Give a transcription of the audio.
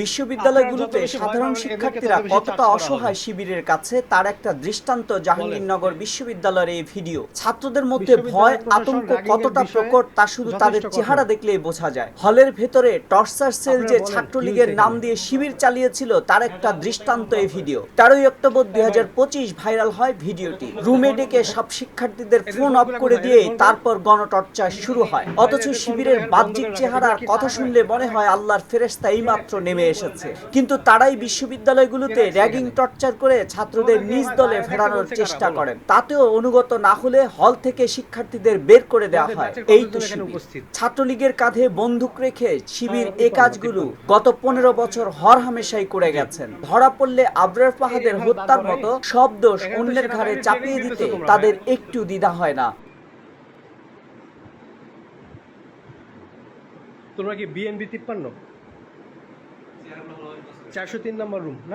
বিশ্ববিদ্যালয়গুলোতে সাধারণ শিক্ষার্থীরা কতটা অসহায় শিবিরের কাছে তার একটা দৃষ্টান্ত জাহাঙ্গীরনগর বিশ্ববিদ্যালয়ের এই ভিডিও। ছাত্রদের মধ্যে ভয় আতঙ্ক কতটা প্রকট তা শুধু তাদের চেহারা দেখলেই বোঝা যায়। হলের ভেতরে টর্চার সেল যে ছাত্রলীগের নাম দিয়ে শিবির চালিয়েছিল তার একটা দৃষ্টান্ত এই ভিডিও। তেরোই অক্টোবর দুই হাজার পঁচিশ ভাইরাল হয় ভিডিওটি। রুমে ডেকে সব শিক্ষার্থীদের ফোন অফ করে দিয়ে তারপর গণটর্চার শুরু হয়। অথচ শিবিরের বাহ্যিক চেহারার কথা শুনলে মনে হয়? আল্লাহর ফেরেস্তা এইমাত্র নেমে এসেছে। কিন্তু তারাই বিশ্ববিদ্যালয়গুলোতে র্যাগিং টর্চার করে ছাত্রদের নিজ দলে ফেরানোর চেষ্টা করেন। তাতেও অনুগত না হলে হল থেকে শিক্ষার্থীদের বের করে দেওয়া হয়। এই তো ছাত্রলীগের কাঁধে বন্দুক রেখে শিবির এ কাজগুলো গত পনেরো বছর হর হামেশাই করে গেছেন। ধরা পড়লে আবরার ফাহাদের হত্যার মতো সব দোষ অন্যের ঘাড়ে চাপিয়ে দিতে তাদের একটু দ্বিধা হয় না। তোমরা কি বিএনবি তিপ্পান্ন? চারশো তিন নম্বর রুম না?